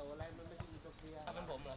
ยวอะไรมันไม่ใช่ยูโตเปียถ้าเป็นผมเหรอ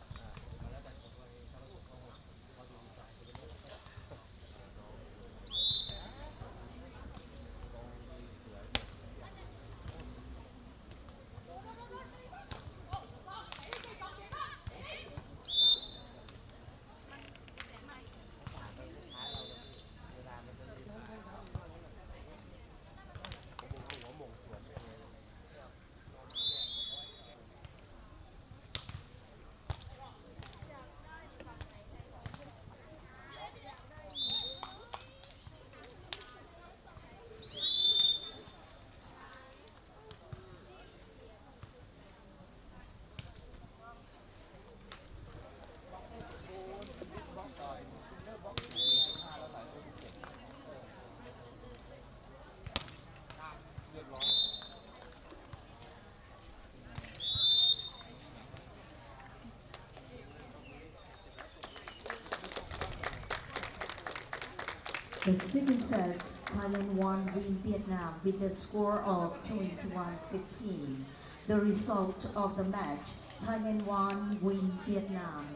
The second set, Thailand won win Vietnam with a score of 21-15. The result of the match, Thailand won win Vietnam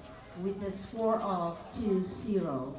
with a score of 2-0